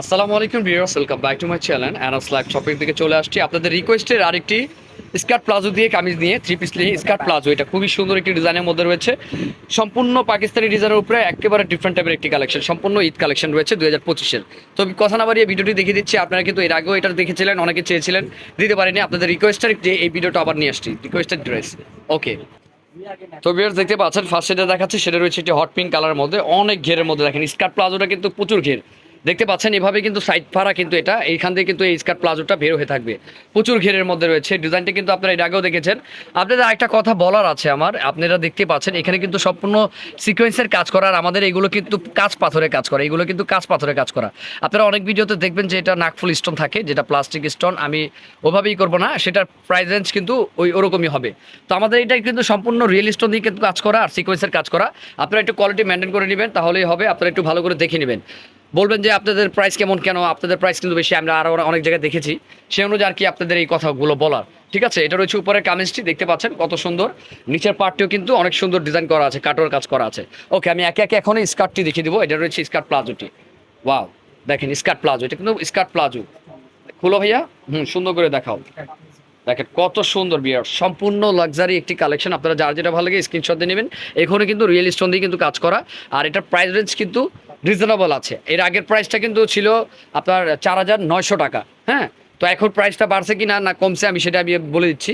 আসসালামু আলাইকুম viewers, welcome back to my channel Anas live shopping থেকে চলে আসছি। আপনাদের রিকোয়েস্টের আরেকটি স্কার্ট প্লাজো দিয়ে কামিজ নিয়ে থ্রি পিস নিয়ে স্কার্ট প্লাজো। এটা খুবই সুন্দর একটি ডিজাইনের মধ্যে রয়েছে। সম্পূর্ণ পাকিস্তানি ডিজাইনের উপরে একেবারে ডিফারেন্ট টাইপের একটি কালেকশন সম্পূর্ণ ঈদ কালেকশন রয়েছে দুই হাজার পঁচিশের। তো আমি কথা না বাড়িয়ে ভিডিওটি দেখিয়ে দিচ্ছি। আপনারা কিন্তু এর আগেও এটা দেখেছিলেন, অনেকে চেয়েছিলেন, দিতে পারেনি। আপনাদের রিকোয়েস্টের যে এই ভিডিওটা আবার নিয়ে আসছি রিকোয়েস্টেড ড্রেস ওকে তো ভিউয়ার্স দেখতে পাচ্ছেন ফার্স্ট যেটা দেখাচ্ছে, সেটা রয়েছে একটি হট পিঙ্ক কালারের মধ্যে। অনেক ঘেরের মধ্যে দেখেন, স্কার্ট প্লাজোটা কিন্তু প্রচুর ঘের। দেখতে পাচ্ছেন, এভাবে কিন্তু সাইড ফাড়া কিন্তু এটা, এইখান থেকে কিন্তু এই স্কার্ট প্লাজোটা বের হয়ে থাকবে। প্রচুর ঘেরের মধ্যে রয়েছে, ডিজাইনটা কিন্তু আপনারা এর আগেও দেখেছেন। আপনাদের একটা কথা বলার আছে আমার, আপনারা দেখতে পাচ্ছেন, এখানে কিন্তু সম্পূর্ণ সিকোয়েন্সের কাজ করার আমাদের এগুলো কিন্তু কাজ পাথরে কাজ করা, এগুলো কিন্তু কাজ পাথরের কাজ করা। আপনারা অনেক ভিডিওতে দেখবেন যে এটা নাকফুল স্টোন থাকে, যেটা প্লাস্টিক স্টোন আমি ওভাবেই করব না, সেটার প্রাইস রেঞ্জ কিন্তু ওই ওরকমই হবে। তো আমাদের এটা কিন্তু সম্পূর্ণ রিয়েল স্টোন দিয়ে কিন্তু কাজ করা, আর সিকোয়েন্সের কাজ করা। আপনারা একটু কোয়ালিটি মেনটেন করে নেবেন, তাহলেই হবে, আপনারা একটু ভালো করে দেখে নেবেন। বলবেন যে আপনাদের প্রাইস কেমন, কেন? আপনাদের প্রাইস কিন্তু বেশি, আমরা আরও অনেক জায়গায় দেখেছি। সে অনুযায়ী আর কি আপনাদের এই কথাগুলো বলার। ঠিক আছে? এটা রয়েছে উপরের কামিজটি, দেখতে পাচ্ছেন কত সুন্দর। নিচের পার্টটিও কিন্তু অনেক সুন্দর ডিজাইন করা আছে কাটোর কাজ করা আছে। ওকে আমি একে একে এখনই স্কার্টটি দেখিয়ে দেবো। এটা রয়েছে স্কার্ট প্লাজোটি ওয়াও দেখেন স্কার্ট প্লাজো এটা কিন্তু স্কার্ট প্লাজো খুলো ভাইয়া। হুম, সুন্দর করে দেখাও। দেখেন কত সুন্দর বিয়ার। সম্পূর্ণ লাক্সারি একটি কালেকশন আপনারা যার যেটা ভালো লাগে স্ক্রিনশট দিয়ে নেবেন। এখানে কিন্তু রিয়েল স্টোন দিয়ে কিন্তু কাজ করা। আর এটার প্রাইস রেঞ্জ কিন্তু রিজনেবল আছে। এর আগের প্রাইসটা কিন্তু ছিল আপনার চার হাজার নয়শো টাকা হ্যাঁ? তো এখন প্রাইসটা বাড়ছে কি না না কমছে আমি সেটা আমি বলে দিচ্ছি।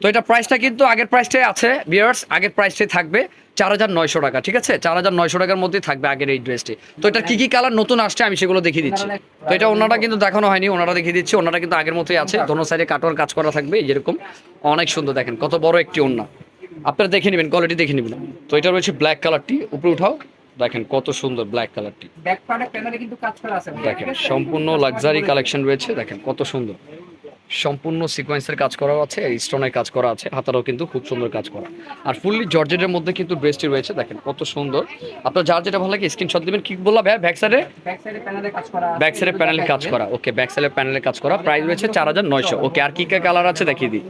তো এটা প্রাইসটা কিন্তু আগের প্রাইসটাই আছে বিয়ার্স আগের প্রাইসটাই থাকবে চার হাজার নয়শো টাকা, ঠিক আছে? চার হাজার নয়শো টাকার মধ্যেই থাকবে আগের এই ড্রেসটি তো এটা কি কি কালার নতুন আসছে আমি সেগুলো দেখিয়ে দিচ্ছি। তো এটা ওনারা কিন্তু দেখানো হয়নি, ওনারা দেখিয়ে দিচ্ছি, ওনারা কিন্তু আগের মতোই আছে। দোনো সাইডে কাটোয়ার কাজ করা থাকবে যেরকম। অনেক সুন্দর দেখেন, কত বড় একটি ওন্না আপনারা দেখে নেবেন কোয়ালিটি দেখে নেবেন। তো এটা রয়েছে ব্ল্যাক কালারটি উপরে উঠাও। দেখেন কত সুন্দর ব্ল্যাক কালারটি ব্যাক পার্টের প্যানেলে কিন্তু কাজ করা আছে। দেখেন সম্পূর্ণ লাক্সারি কালেকশন রয়েছে দেখেন কত সুন্দর। সম্পূর্ণ সিকোয়েন্সের কাজ করা আছে স্টোনের কাজ করা আছে হাতারও কিন্তু খুব সুন্দর কাজ করা। আর ফুললি জর্জেটের মধ্যে কিন্তু ড্রেসটি রয়েছে দেখেন কত সুন্দর। আপনার যার যেটা ভালো লাগে স্ক্রিনশট দিবেন। কি বললাম ভাই ব্যাক সাইডে ব্যাক সাইডে প্যানেলে কাজ করা ব্যাক সাইডের প্যানেলে কাজ করা ওকে ব্যাক সাইডের প্যানেলে কাজ করা প্রাইস রয়েছে চার হাজার নয়শো। ওকে আর কি কি কালার আছে দেখিয়ে দিই।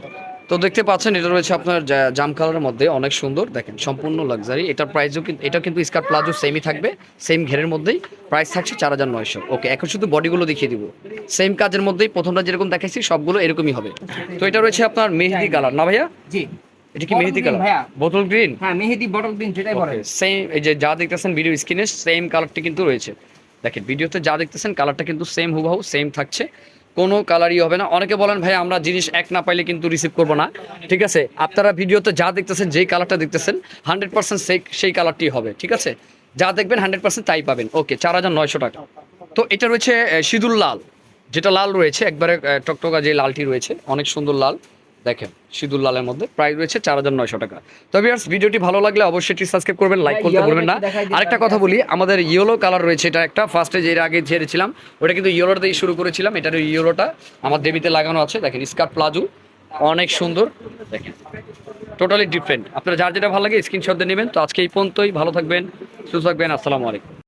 তো দেখতে পাচ্ছেন এটা রয়েছে আপনার জাম কালারের মধ্যে অনেক সুন্দর। দেখেন সম্পূর্ণ লাক্সারি এটার প্রাইসও কিন্তু এটা কিন্তু স্কার্ট প্লাজো সেমই থাকবে সেম ঘেরের মধ্যেই। প্রাইস থাকছে চার হাজার নয়শো। ওকে এখন শুধু বডিগুলো দেখিয়ে দিব। সেম কাজের মধ্যেই প্রথমটা যেরকম দেখাইছি সবগুলো এরকমই হবে। তো এটা রয়েছে আপনার মেহেদি কালার না ভাইয়া? জি। এটা কি মেহেদি কালার বোতল গ্রিন হ্যাঁ মেহেদি বটল গ্রিন যেটাই বলে সেম এই যে যা দেখতেছেন ভিডিও স্ক্রিনে সেম কালারটি কিন্তু রয়েছে। দেখেন ভিডিওতে যা দেখতেছেন কালারটা কিন্তু সেম হুবহু সেম থাকছে। কোনো কালারই হবে না। অনেকে বলেন, ভাই, আমরা জিনিস এক না পাইলে কিন্তু রিসিভ করব না। ঠিক আছে? আপনারা ভিডিওতে যা দেখতেছেন, যেই কালারটা দেখতেছেন হান্ড্রেড পার্সেন্ট সেই সেই কালারটি হবে, ঠিক আছে? যা দেখবেন হান্ড্রেড পার্সেন্ট তাই পাবেন। ওকে চার হাজার নয়শো টাকা। তো এটা রয়েছে সিঁদুর লাল। যেটা লাল রয়েছে, একবারে টকটকা যে লালটি রয়েছে, অনেক সুন্দর লাল। দেখেন সিঁদুর লালের মধ্যে প্রাইস রয়েছে চার হাজার নয়শো টাকা। তবে আর ভিডিওটি ভালো লাগলে অবশ্যই এটি সাবস্ক্রাইব করবেন লাইক করতে ভুলবেন না। আরেকটা কথা বলি আমাদের ইয়েলো কালার রয়েছে এটা একটা ফার্স্টে যে আগে ছেড়েছিলাম ওটা কিন্তু ইয়েলোটা দিয়ে শুরু করেছিলাম এটার ইয়েলোটা আমার দেবীতে লাগানো আছে। দেখেন স্কার্ট প্লাজো অনেক সুন্দর। দেখেন টোটালি ডিফারেন্ট আপনারা যার যেটা ভালো লাগে স্ক্রিনশট দিয়ে নেবেন। তো আজকে এই পর্যন্তই ভালো থাকবেন সুস্থ থাকবেন আসসালামু আলাইকুম।